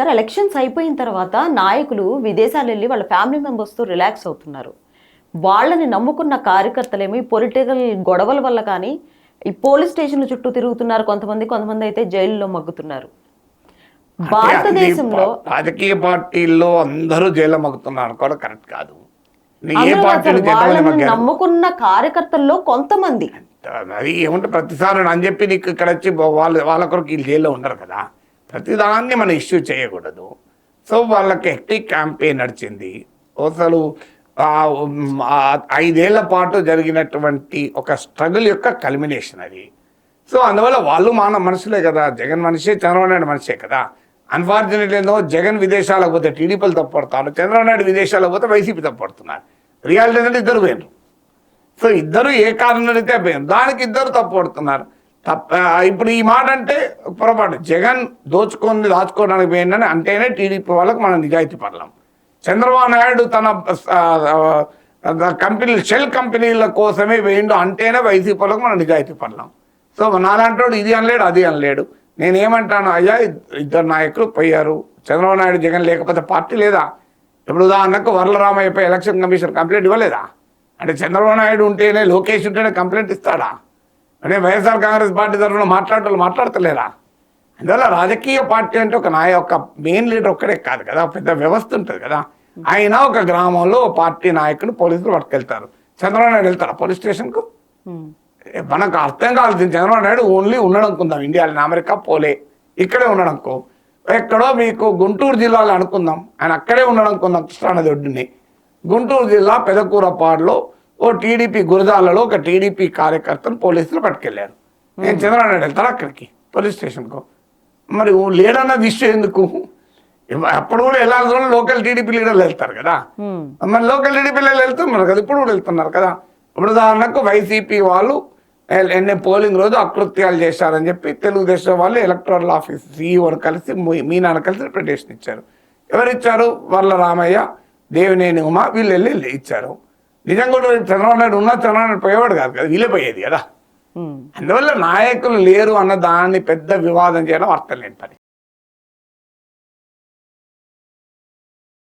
Sir elections అయిపోయిన తర్వాత నాయకులు విదేశాలు వెళ్ళి వాళ్ళ ఫ్యామిలీ మెంబర్స్తో రిలాక్స్ అవుతున్నారు. వాళ్ళని నమ్ముకున్న కార్యకర్తలేమో ఈ పొలిటికల్ గొడవల వల్ల కానీ ఈ పోలీస్ స్టేషన్ల చుట్టూ తిరుగుతున్నారు కొంతమంది కొంతమంది అయితే జైల్లో మగ్గుతున్నారు. భారతదేశంలో రాజకీయ పార్టీల్లో అందరూ జైల్లో మగ్గుతున్నారు కూడా కరెక్ట్ కాదు. నమ్ముకున్న కార్యకర్తల్లో కొంతమంది. అది ఏమంటే ప్రతిసారి అని చెప్పి నీకు ఇక్కడ వచ్చి వాళ్ళ వాళ్ళ కొరకు వీళ్ళు జైల్లో ఉండరు కదా? ప్రతిదాన్ని మనం ఇష్యూ చేయకూడదు. సో వాళ్ళకి హెక్టిక్ క్యాంపెయిన్ నడిచింది. అసలు ఐదేళ్ళ పాటు జరిగినటువంటి ఒక స్ట్రగుల్ యొక్క కల్మినేషన్ అది. సో అందువల్ల వాళ్ళు మన మనుషులే కదా. జగన్ మనిషే చంద్రబాబు నాయుడు మనిషే కదా. అన్ఫార్చునేట్లీ ఏందో జగన్ విదేశాలకు పోతే టీడీపీలు తప్పడుతారు చంద్రబాబు నాయుడు విదేశాలకు పోతే వైసీపీ తప్పడుతున్నారు రియాలిటీ ఏంటంటే ఇద్దరు పోయినరు సో ఇద్దరు ఏ కారణం అయితే పోయినారు దానికి ఇద్దరు తప్పు పడుతున్నారు తప్ప ఇప్పుడు ఈ మాట అంటే పొరపాటు. జగన్ దోచుకొని దాచుకోవడానికి పోయిందని అంటేనే టీడీపీ వాళ్ళకి మనం నిజాయితీ పడలేం. చంద్రబాబు నాయుడు తన కంపెనీ షెల్ కంపెనీల కోసమే వేయండు అంటేనే వైసీపీ వాళ్ళకి మనం నిజాయితీ పడలేం. సో నాలాంటి ఇది అనలేడు అది అనలేడు. నేనేమంటాను అయ్యా ఇద్దరు నాయకులు పోయారు. చంద్రబాబు నాయుడు జగన్ లేకపోతే పార్టీ లేదా? ఇప్పుడు ఉదాహరణకు వరలరామయ్యపై ఎలక్షన్ కమిషన్ కంప్లైంట్ ఇవ్వలేదా? అంటే చంద్రబాబు నాయుడు ఉంటేనే లోకేష్ ఉంటేనే కంప్లైంట్ ఇస్తాడా? అంటే వైఎస్ఆర్ కాంగ్రెస్ పార్టీ తరఫున మాట్లాడటం మాట్లాడతలేరా? అందువల్ల రాజకీయ పార్టీ అంటే ఒక నాయ ఒక మెయిన్ లీడర్ ఒక్కడే కాదు కదా పెద్ద వ్యవస్థ ఉంటుంది కదా. ఆయన ఒక గ్రామంలో పార్టీ నాయకుని పోలీసులు పట్టుకెళ్తారు. చంద్రబాబు నాయుడు వెళ్తారా పోలీస్ స్టేషన్కు? మనకు అర్థం కాదు చంద్రబాబు నాయుడు ఓన్లీ ఉండడనుకుందాం. ఇండియాలో అమెరికా పోలే. ఇక్కడే ఉండడనుకో. ఎక్కడో మీకు గుంటూరు జిల్లాలో అనుకుందాం. ఆయన అక్కడే ఉండడనుకుందాం కృష్ణానది ఒడ్డుని. గుంటూరు జిల్లా పెదకూరపాడులో ఓ టీడీపీ గురజాలలో ఒక టీడీపీ కార్యకర్తను పోలీసులు పట్టుకెళ్ళారు. నేను చంద్రబాబు నాయుడు వెళ్తారా అక్కడికి? పోలీస్ స్టేషన్కు. మరి ఓ లేడన్నది ఇష్యూ ఎందుకు అప్పుడు కూడా వెళ్ళాల్సిన లోకల్ టీడీపీ లీడర్లు వెళ్తారు కదా? మరి లోకల్ టీడీపీ వెళ్తున్నారు కదా ఇప్పుడు కూడా వెళ్తున్నారు కదా? ఇప్పుడు ఉదాహరణకు వైసీపీ వాళ్ళు ఎన్ని పోలింగ్ రోజు అకృత్యాలు చేశారని చెప్పి తెలుగుదేశం వాళ్ళు ఎలక్టోరల్ ఆఫీస్ సీఈఓని కలిసి మీ- మీనాన్న కలిసి రిప్రజెంటేషన్ ఇచ్చారు. ఎవరు ఇచ్చారు వర్ల రామయ్య దేవినేని ఉమా వెళ్ళి వెళ్ళి ఇచ్చారు. నిజంగా కూడా చంద్రబాబు నాయుడు ఉన్నా చంద్రబాబు నాయుడు పోయేవాడు కాదు కదా వీళ్ళే పోయేది కదా. అందువల్ల నాయకులు లేరు అన్న దాన్ని పెద్ద వివాదం చేయడం అర్థం లేని పని